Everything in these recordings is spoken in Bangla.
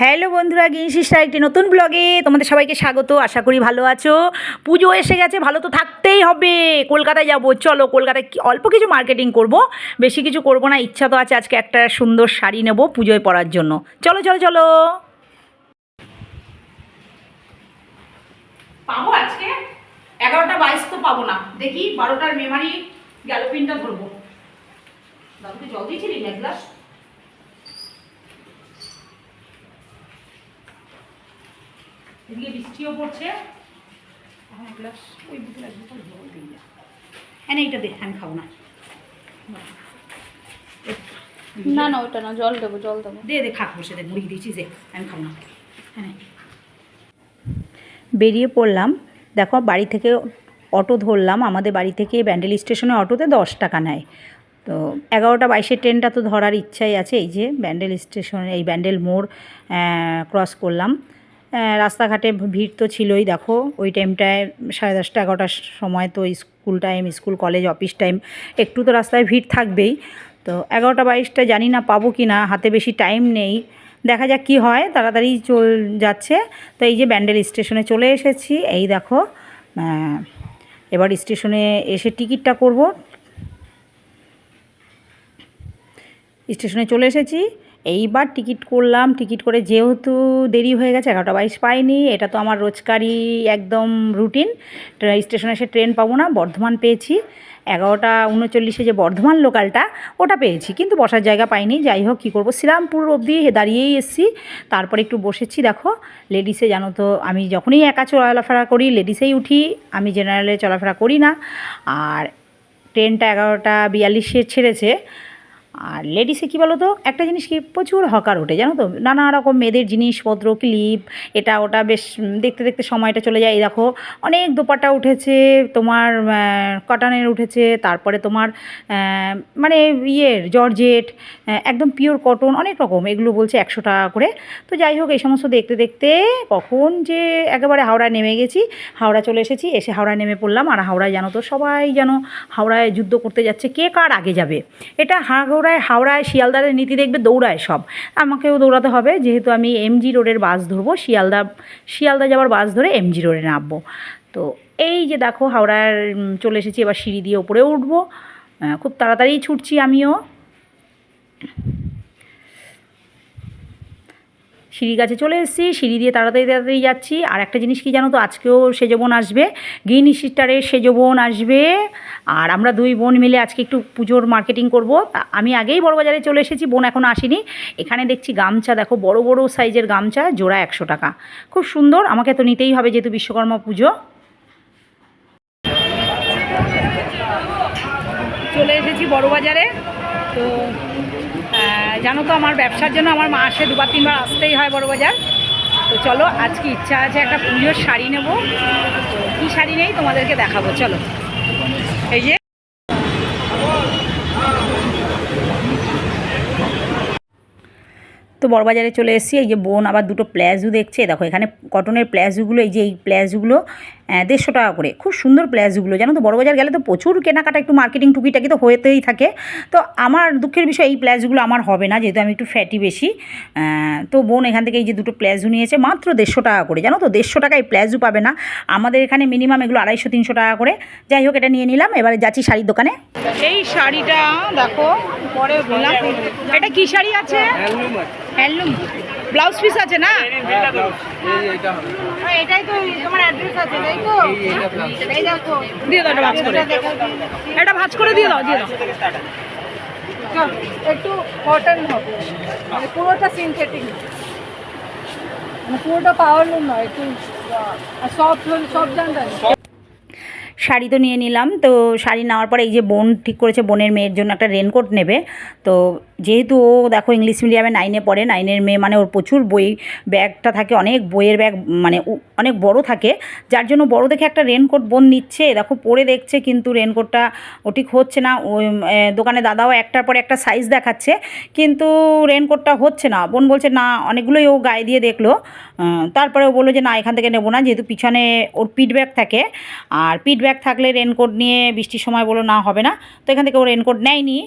হ্যালো বন্ধুরা গিনশিসটা একটি নতুন ব্লগে তোমাদের সবাইকে স্বাগত, আশা করি ভালো আছো। পুজো এসে গেছে, ভালো তো থাকতেই হবে। কলকাতায় যাব, চলো কলকাতায় অল্প কিছু মার্কেটিং করব, বেশি কিছু করব না, ইচ্ছা তো আছে আজকে একটা সুন্দর শাড়ি নেব পুজোয় পরার জন্য। চলো চলো চলো। পাবো আজকে? এগারোটা বাইশ তো পাবো না। দেখি বারোটার মেমারি গ্যালোপিনটা ধরবো। জল দিয়েছিলি না গ্লাস এদিকে বৃষ্টিও পড়ছে। এখন এক গ্লাস ওই দুটো লাগবে তাহলে জল দিয়ে যা হ্যাঁ না এইটা দে আমি খাব না। না না ওটা না জল দেবো জল দেবো। দে দে খাক বসে দে মুড়ি দিয়েছি দে আমি খাব না। হ্যাঁ বেরিয়ে পড়লাম। দেখো বাড়ি থেকে অটো ধরলাম। আমাদের বাড়ি থেকে ব্যান্ডেল স্টেশনে অটোতে দশ টাকা নেয়। তো এগারোটা বাইশের ট্রেনটা তো ধরার ইচ্ছাই আছে। এই যে ব্যান্ডেল স্টেশনে এই ব্যান্ডেল মোড় ক্রস করলাম। রাস্তাঘাটে ভিড় তো ছিলই, দেখো। ওই টাইমটায় সাড়ে দশটা, এগারোটার সময় তো school time school college office time একটু তো রাস্তায় ভিড় থাকবেই। তো এগারোটা, বাইশটা জানি না পাবো কি না, হাতে বেশি টাইম নেই। দেখা যাক কি হয়, তাড়াতাড়ি চল, যাচ্ছে। তো এই যে ব্যান্ডেল স্টেশনে চলে এসেছি, এই দেখো এবার স্টেশনে এসে টিকিটটা করব। স্টেশনে চলে এসেছি। এইবার টিকিট করলাম, টিকিট করে যেহেতু দেরি হয়ে গেছে, এগারোটা বাইশ পাইনি, এটা তো আমার রোজকারই একদম রুটিন। স্টেশনে এসে ট্রেন পাবো না, বর্ধমান পেয়েছি। এগারোটা উনচল্লিশে যে বর্ধমান লোকালটা, ওটা পেয়েছি, কিন্তু বসার জায়গা পাইনি। যাই হোক, কী করব? শ্রীরামপুর অবধি দাঁড়িয়েই এসেছি। তারপরে একটু বসেছি, দেখো, লেডিসে জানো তো, আমি যখনই একা চলাফেরা করি, লেডিসেই উঠি, আমি জেনারেলে চলাফেরা করি না। আর ট্রেনটা এগারোটা বিয়াল্লিশে ছেড়েছে আর লেডিসে কী বলো তো একটা জিনিস কি, প্রচুর হকার ওঠে, জানো তো? নানা রকম মেয়েদের জিনিসপত্র ক্লিপ এটা ওটা বেশ দেখতে দেখতে সময়টা চলে যায়। এই দেখো, অনেক দোপাটা উঠেছে, তোমার কটনের উঠেছে, তারপরে তোমার মানে ইয়ের জর্জেট একদম পিওর কটন অনেক রকম। এগুলো বলছে একশো টাকা করে। তো যাই হোক, এই সমস্ত দেখতে দেখতে কখন যে একেবারে হাওড়া নেমে গেছি। হাওড়া চলে এসেছি, এসে হাওড়া নেমে পড়লাম। আর হাওড়ায় জানো তো, সবাই যেন হাওড়ায় যুদ্ধ করতে যাচ্ছে, কে কার আগে যাবে? এটা হাওড়ায় হাওড়ায়, শিয়ালদারের নীতি দেখবে, দৌড়ায় সব। আমাকেও দৌড়াতে হবে, যেহেতু আমি এমজি রোডের বাস ধরবো, শিয়ালদা শিয়ালদা যাওয়ার বাস ধরে এমজি রোডে নামবো। তো এই যে দেখো, হাওড়ার চলে এসেছি, এবার সিঁড়ি দিয়ে উপরে উঠবো। খুব তাড়াতাড়ি ছুটছি আমিও। সিঁড়ি কাছে চলে এসেছি, সিঁড়ি দিয়ে তাড়াতাড়ি তাড়াতাড়ি যাচ্ছি। আর একটা জিনিস কি জানো তো, আজকেও সেজ বোন আসবে। গ্রিন সিস্টারের সেজ বোন আসবে। আর আমরা দুই বোন মিলে আজকে একটু পুজোর মার্কেটিং করব। আমি আগেই বড়বাজারে চলে এসেছি, বোন এখনও আসেনি। এখানে দেখছি গামছা, দেখো বড় বড় সাইজের গামছা, জোড়া একশো টাকা। খুব সুন্দর, আমাকে তো নিতেই হবে যেহেতু বিশ্বকর্মা পুজো। চলে এসেছি বড়বাজারে। তো জানো তো আমার ব্যবসার জন্য আমার মাসে দুবার তিনবার আসতেই হয় বড়বাজার তো চলো, আজকে ইচ্ছা আছে একটা পুজোর শাড়ি নেব। কী শাড়ি নেই তোমাদেরকে দেখাবো, চলো। এই যে তো বড়বাজারে চলে এসেছি। এই যে বোন আবার দুটো প্লাজো দেখছে। দেখো এখানে কটনের প্লাজোগুলো এই যে এই প্লাজোগুলো দেড়শো টাকা করে। খুব সুন্দর প্লাজোগুলো জানো তো? বড়বাজার গেলে তো প্রচুর কেনাকাটা একটু মার্কেটিং টুকিটাকি তো হয়েতেই থাকে। তো আমার দুঃখের বিষয় এই প্লাজোগুলো আমার হবে না যেহেতু আমি একটু ফ্যাটি বেশি। তো বোন এখান থেকে এই যে দুটো প্লাজো নিয়েছে মাত্র দেড়শো টাকা করে। জানো তো? দেড়শো টাকা এই প্লাজো পাবে না। আমাদের এখানে মিনিমাম এগুলো আড়াইশো তিনশো টাকা করে। যাই হোক এটা নিয়ে নিলাম। এবারে যাচ্ছি শাড়ির দোকানে। এই শাড়িটা দেখো পরে বললাম। এটা কি শাড়ি আছে। হ্যান্ডলুম ব্লাউজ পিস আছে না? এটাই তো তোমার অ্যাড্রেস আছে তাই তো? এই দেখো। দিয়ে দাও এটা ভাজ করে। এটা ভাজ করে দিয়ে দাও দিয়ে দাও। একটু কটন হবে। মানে পুরোটা সিনথেটিক মানে পুরোটা পাওয়ার লুম নয় একটু সব সব জানতেন শাড়ি তো নিয়ে নিলাম তো শাড়ি নেওয়ার পরে এই যে বোন ঠিক করেছে বোনের মেয়ের জন্য একটা রেনকোট নেবে। তো যেহেতু ও দেখো ইংলিশ মিডিয়ামে নাইনে পড়ে নাইনের মেয়ে মানে ওর প্রচুর বই ব্যাগটা থাকে, অনেক বইয়ের ব্যাগ মানে অনেক বড় থাকে, যার জন্য বড় দেখে একটা রেনকোট বোন নিচ্ছে, দেখো পরে দেখছে কিন্তু রেনকোটটা ও ঠিক হচ্ছে না ওই দোকানে দাদাও একটার পরে একটা সাইজ দেখাচ্ছে, কিন্তু রেনকোটটা হচ্ছে না। বোন বলছে, না, অনেকগুলোই ও গায়ে দিয়ে দেখল। তারপরে ও বলল যে, না, এখান থেকে নেব না, যেহেতু পিছনে ওর পিট ব্যাগ থাকে। আর পিট ব্যাগ থাকলে রেনকোট নিয়ে বৃষ্টির সময় বলো না, হবে না। তো এখান থেকে ও রেনকোট নেয়নি।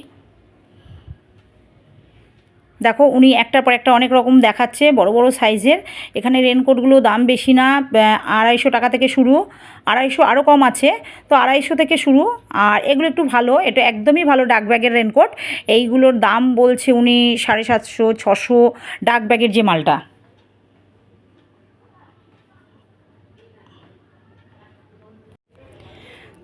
দেখো উনি একটার পর একটা অনেক রকম দেখাচ্ছে, বড় বড় সাইজের। এখানে রেনকোটগুলো দাম বেশি না আড়াইশো টাকা থেকে শুরু। আড়াইশো আরও কম আছে, তো আড়াইশো থেকে শুরু। আর এগুলো একটু ভালো, এটা একদমই ভালো ডাক ব্যাগের রেনকোট। এইগুলোর দাম বলছে উনি সাড়ে সাতশো, ছশো ডাক ব্যাগের যে মালটা।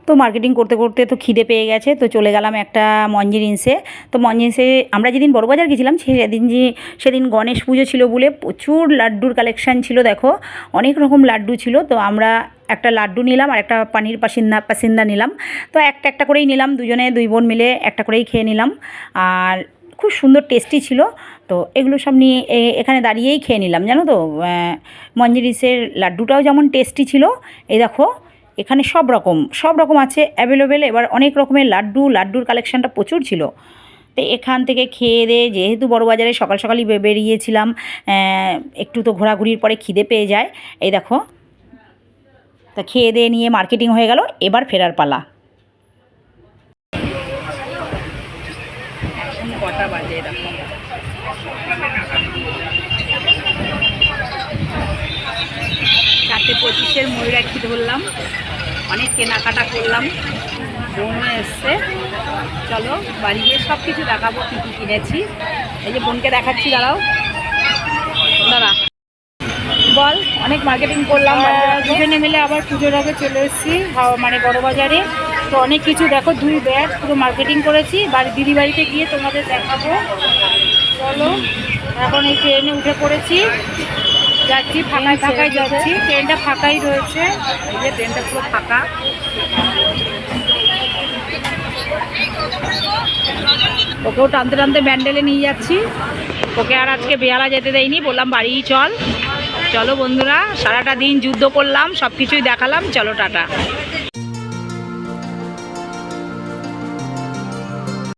তো মার্কেটিং করতে করতে তো খিদে পেয়ে গেছে, তো চলে গেলাম একটা মঞ্জিরিন্সে তো মঞ্জিরিন্সে আমরা যেদিন বড়বাজার গেছিলাম সেদিন যে, সেদিন গণেশ পুজো ছিল বলে প্রচুর লাড্ডুর কালেকশান ছিল, দেখো। অনেক রকম লাড্ডু ছিল, তো আমরা একটা লাড্ডু নিলাম আর একটা পানির পাসিন্দা পাসিন্দা নিলাম। তো একটা একটা করেই নিলাম, দুজনে দুই বোন মিলে একটা করেই খেয়ে নিলাম। আর খুব সুন্দর টেস্টি ছিল, তো এগুলো সব নিয়ে এখানে দাঁড়িয়েই খেয়ে নিলাম, জানো তো? মঞ্জিরিসের লাড্ডুটাও যেমন টেস্টি ছিল, এই দেখো এখানে সব রকম সব রকম আছে অ্যাভেলেবেল এবার অনেক রকমের লাড্ডু, লাড্ডুর কালেকশানটা প্রচুর ছিল। তো এখান থেকে খেয়ে দেয়ে যেহেতু বড়বাজারে সকাল সকালই বেরিয়েছিলাম একটু তো ঘোরাঘুরির পরে খিদে পেয়ে যায়। এই দেখো, তা খেয়ে দেয়ে নিয়ে মার্কেটিং হয়ে গেল, এবার ফেরার পালা এখন কটা বাজে দেখো চারটে পঁচিশের ময়ূরাক্ষী ধরলাম। অনেক কেনাকাটা করলাম। বোনও এসছে। চলো বাড়ি গিয়ে সব কিছু দেখাবো কী কী কিনেছি। এই যে বোনকে দেখাচ্ছি দাঁড়াও। দাঁড়া। বল অনেক মার্কেটিং করলাম আহ, দুজনে মিলে আবার পুজোর আগে চলে এসেছি হাওয়া- মানে বড় বাজারে। তো অনেক কিছু দেখো দুই ব্যাগ পুরো মার্কেটিং করেছি। বাড়ি দিদি বাড়িতে গিয়ে তোমাদের দেখাবো। চলো এখন এই ট্রেনে উঠে পড়েছি। যাচ্ছি, ফাঁকায় ফাঁকায় যাচ্ছি। ট্রেনটা ফাঁকাই রয়েছে। এই যে ট্রেনটা পুরো ফাঁকা। ওকেও টানতে টানতে ব্যান্ডেলে নিয়ে যাচ্ছি। ওকে আর আজকে বেহালা যেতে দেয়নি, বললাম বাড়িই চল। চলো বন্ধুরা, সারাটা দিন যুদ্ধ করলাম সব কিছুই দেখালাম। চলো টাটা।